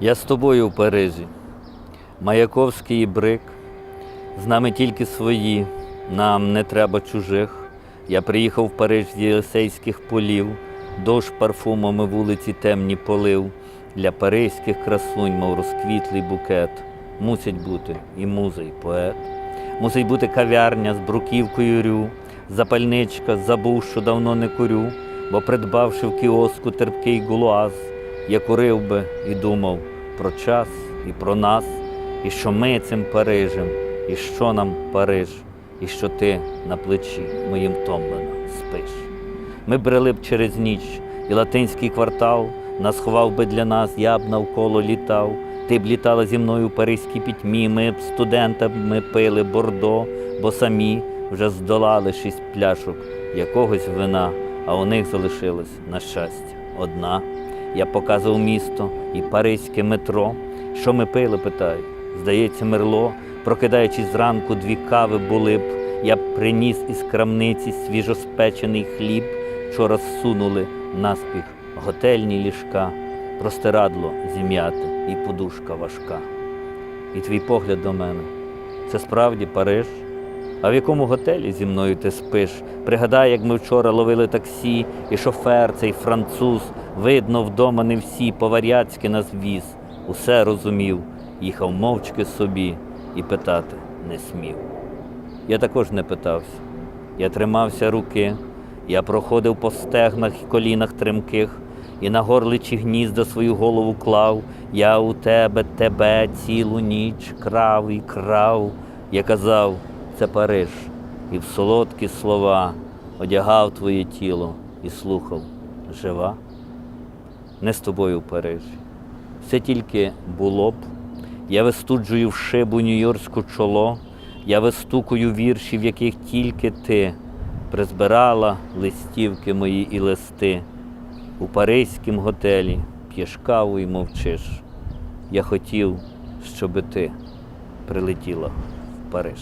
Я з тобою в Парижі. Маяковський і брик. З нами тільки свої, нам не треба чужих. Я приїхав в Париж з Єлисейських полів, дощ парфумами вулиці темні полив. Для паризьких красунь, мов розквітлий букет. Мусять бути і муза, і поет. Мусить бути кав'ярня з бруківкою рю, запальничка, забув, що давно не курю, бо придбавши в кіоску терпкий гулуаз, я курив би і думав про час і про нас, і що ми цим Парижем, і що нам Париж, і що ти на плечі моїм втомлено спиш. Ми брели б через ніч, і латинський квартал нас ховав би для нас, я б навколо літав. Ти б літала зі мною в паризькій пітьмі, ми б студентами пили бордо, бо самі вже здолали шість пляшок якогось вина, а у них залишилась, на щастя, одна. Я показував місто і паризьке метро. Що ми пили, питаю. Здається, мерло, прокидаючись зранку, дві кави були б. Я приніс із крамниці свіжоспечений хліб, що розсунули наспіх готельні ліжка, простирадло зім'яте і подушка важка. І твій погляд до мене це справді Париж. А в якому готелі зі мною ти спиш? Пригадай, як ми вчора ловили таксі, і шофер, цей француз, видно, вдома не всі, по-варяцьки нас віз. Усе розумів, їхав мовчки собі і питати не смів. Я також не питався. Я тримався руки, я проходив по стегнах і колінах тремких, і на горличі гнізда свою голову клав. Я у тебе, тебе цілу ніч крав і крав. Я казав, це Париж, і в солодкі слова одягав твоє тіло і слухав, жива? Не з тобою в Парижі. Все тільки було б. Я вистуджую в шибу нью-йоркську чоло, я вистукую вірші, в яких тільки ти призбирала листівки мої і листи. У паризькім готелі п'єш каву і мовчиш. Я хотів, щоби ти прилетіла в Париж.